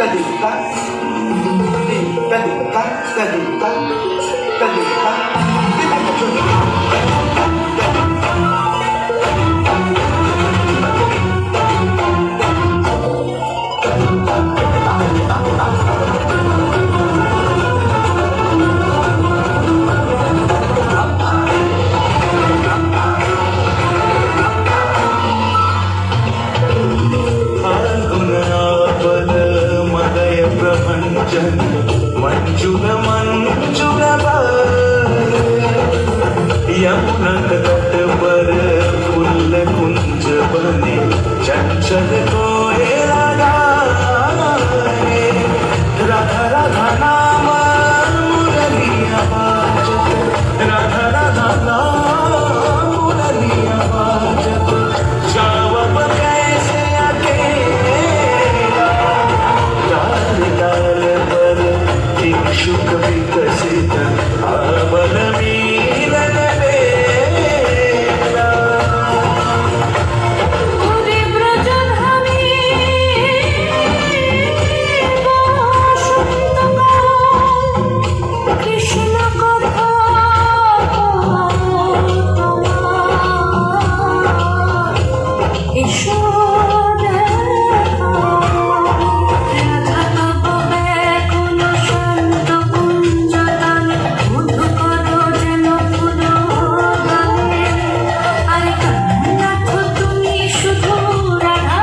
kadita, kadita, di kadita, kadita,